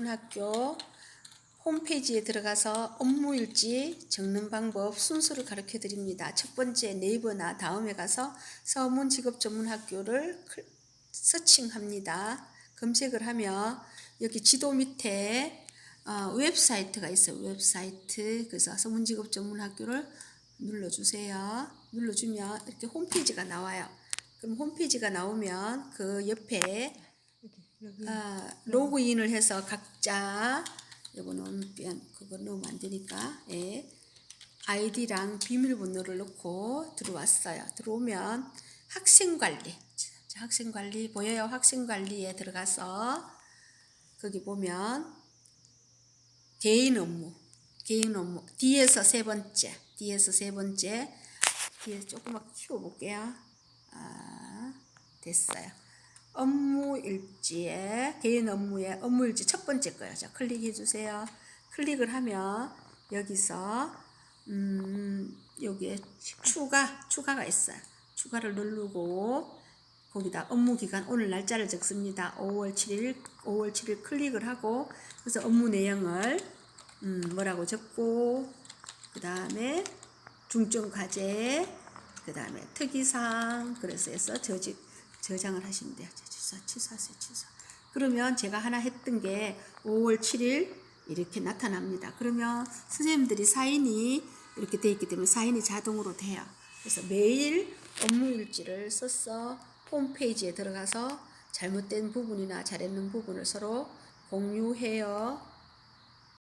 문학교 홈페이지에 들어가서 업무일지 적는 방법 순서를 가르쳐 드립니다. 첫 번째 네이버나 다음에 가서 서문 직업 전문 학교를 클- 서칭합니다. 검색을 하면 여기 지도 밑에 어, 웹사이트가 있어요. 웹사이트. 그래서 서문 직업 전문 학교를 눌러주세요. 눌러주면 이렇게 홈페이지가 나와요. 그럼 홈페이지가 나오면 그 옆에 아, 로그인을 해서 각자 넣으면 그거 넣으면 안 되니까 예. 아이디랑 비밀번호를 넣고 들어왔어요. 들어오면 학생관리 자, 학생관리 보여요? 학생관리에 들어가서 거기 보면 개인 업무 개인 업무 뒤에서 세 번째 뒤에서 세 번째 뒤에 조금만 키워볼게요. 아 됐어요. 업무 일지에 개인 업무에 업무 일지 첫 번째. 자 클릭해 주세요. 클릭을 하면 여기서 음 여기에 추가 추가가 있어요. 추가를 누르고 거기다 업무 기간 오늘 날짜를 적습니다. 5월 7일 5월 7일 클릭을 하고 그래서 업무 내용을 음 뭐라고 적고 그 다음에 중점 과제 그 다음에 특이사항 그래서 해서 저직 저장을 하시면 돼요. 취사, 취사세, 취사. 그러면 제가 하나 했던 게 5월 7일 이렇게 나타납니다. 그러면 선생님들이 사인이 이렇게 돼 있기 때문에 사인이 자동으로 돼요. 그래서 매일 업무 일지를 써서 홈페이지에 들어가서 잘못된 부분이나 잘했는 부분을 서로 공유해요.